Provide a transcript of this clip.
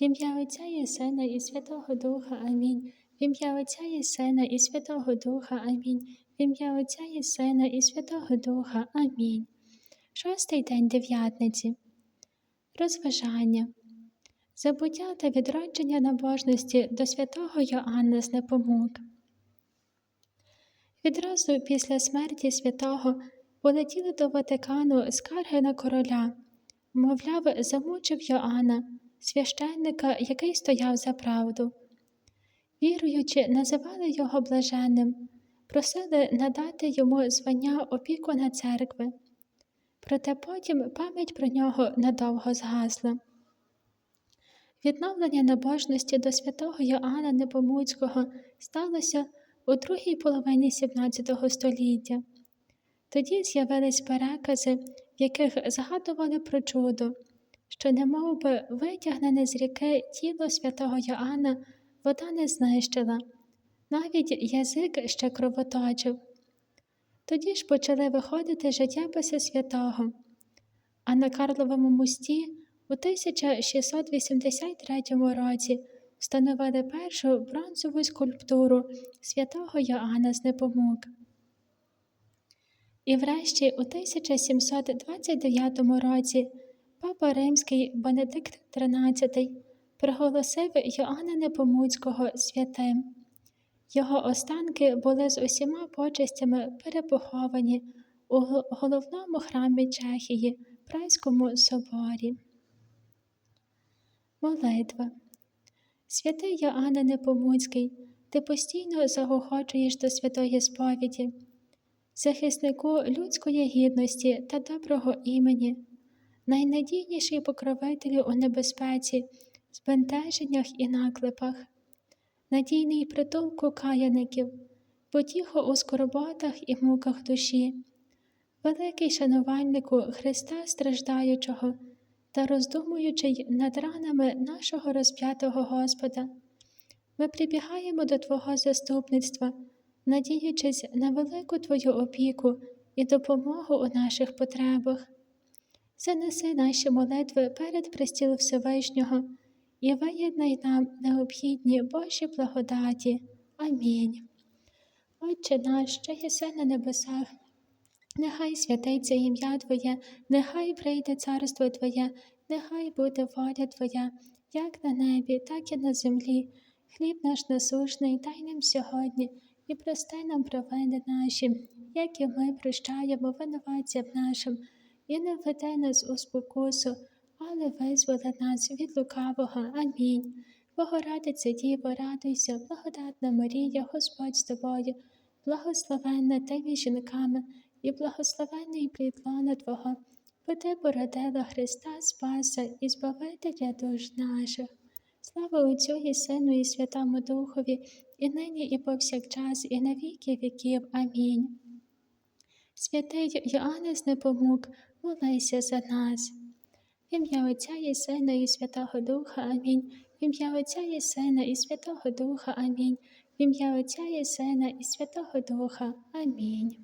В ім'я Отця і Сина і Святого Духа. Амінь. В ім'я Отця і Сина і Святого Духа. Амінь. В ім'я Отця і Сина і Святого Духа. Амінь. Шостий день дев'ятниці. Розважання. Забуття та відродження набожності до святого Йоанна з Непомук. Відразу після смерті святого полетіли до Ватикану скарги на короля, мовляв, замучив Йоанна, священника, який стояв за правду. Віруючи, називали його блаженним, просили надати йому звання опікуна церкви. Проте потім пам'ять про нього надовго згасла. Відновлення набожності до святого Йоанна Непомуцького сталося у другій половині XVII століття. Тоді з'явились перекази, в яких згадували про чудо, що, немов би витягнене з ріки тіло святого Йоанна вода не знищила, навіть язик ще кровоточив. Тоді ж почали виходити життєписи святого, а на Карловому мості у 1683 році встановили першу бронзову скульптуру святого Йоанна з Непомук. І врешті у 1729 році папа Римський Бенедикт XIII проголосив Йоанна Непомуцького святим. Його останки були з усіма почестями перепоховані у головному храмі Чехії, Прайському соборі. Молитва. Святий Йоанне Непомуцький, ти постійно загохочуєш до святої сповіді, захиснику людської гідності та доброго імені, найнадійніший покровителю у небезпеці, збентеженнях і наклепах, надійний притулку каяників, потіху у скорботах і муках душі, великий шанувальнику Христа страждаючого та роздумуючи над ранами нашого розп'ятого Господа, ми прибігаємо до Твого заступництва, надіючись на велику Твою опіку і допомогу у наших потребах. Занеси наші молитви перед престіл Всевишнього і виєднай нам необхідні Божі благодаті. Амінь. Отче наш, що єси на небесах. Нехай святиться ім'я Твоє, нехай прийде царство Твоє, нехай буде воля Твоя, як на небі, так і на землі. Хліб наш насушний, дай нам сьогодні і прости нам провини наші, як і ми прощаємо винуватцям нашим, і не введи нас у спокусу, але визволи нас від лукавого. Амінь. Богородице Діво, радуйся, благодатна Марія, Господь з тобою, благословенна ти жінками і благословенний плід лона Твого, бо Ти породила Христа Спаса і Збавителя душ наших. Слава Отцю і Сину, і Святому Духові, і нині, і повсякчас, і на віки віків. Амінь. Святий Йоанне з Непомук, молися за нас. В ім'я Отця і Сина, і Святого Духа. Амінь. В ім'я Отця і Сина, і Святого Духа. Амінь. В ім'я Отця і Сина, і Святого Духа. Амінь.